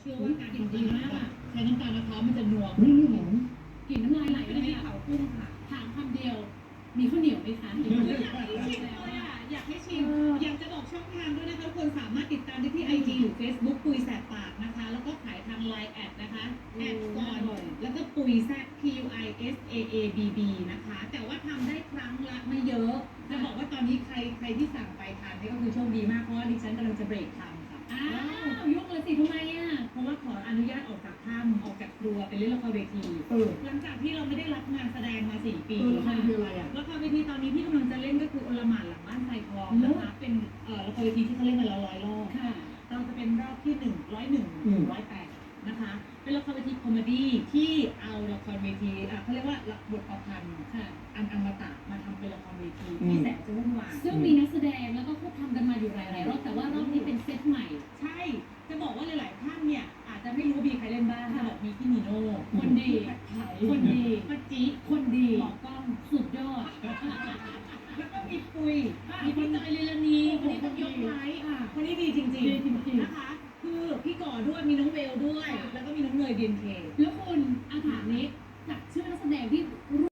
เชื่อว่าการทำดีมากอะใช้น้ำตาลมะพร้าวมันจะนัวนี่นี่หอมกลิ่นน้ำลายไหลไม่ไปได้เลยมีค่ะเผากุ้งค่ะถามคำเดียว มีข้าวเหนียวไหมคะอยากให้ชิมเลยอะอยากให้ชิม อยากจะบอกช่องทางด้วยนะคะทุกคนสามารถติดตามได้ที่ IG หรือ Facebook ปุยแสบปากนะคะ แล้วก็ขายทาง Line แอดนะคะแอดก่อนแล้วก็ปุยแซบ P U I S A A B B นะคะ แต่ว่าทำได้ครั้งละไม่เยอะจะบอกว่าตอนนี้ใครใครที่สั่งไปทานนี่ก็คือโชคดีมากเพราะว่าดิฉันกำลังจะเบรกทำค่ะ อ้าวยุ่งเลยสิทำไมอะ เพราะว่าขออนุญาตออกจากถ้ำออกจากครัวไปเล่นละครเวทีเออหลังจากที่เราไม่ได้รับงานแสดงมาสี่ปีเออละครคืออะไรอะละครเวทีตอนนี้ที่กำลังจะเล่นก็คือโอลหมานหลังบ้านไซทองนะคะเป็นเอ่อละครเวทีที่เขาเล่นกันแล้วร้อยรอบค่ะเราจะเป็นรอบที่หนึ่งร้อยหนึ่งอืมร้อยแปดนะคะเป็นละครเวทีคอมเมดี้ที่เอาละครเวทีอะเขาเรียกว่าบทประพันธ์ค่ะอันอมตะมาทำเป็นละครเวทีที่แสนจะวุ่นวายซึ่งมีนักแสดงแล้วก็เมีพี่นีโน่คนดีผัดไทยคนดีป้าจิคนดีหมอกล้องสุดยอด แล้วก็มีปุยมีพี่จอยลีลานีคนนี้ต้องยกไว้คนนี้ดีจริงดีจริงๆนะคะ คือพี่ก่อด้วยมีน้องเวลด้วย แล้วก็มีน้องเนยเดียนเคๆแล้วคุณอาถามนี้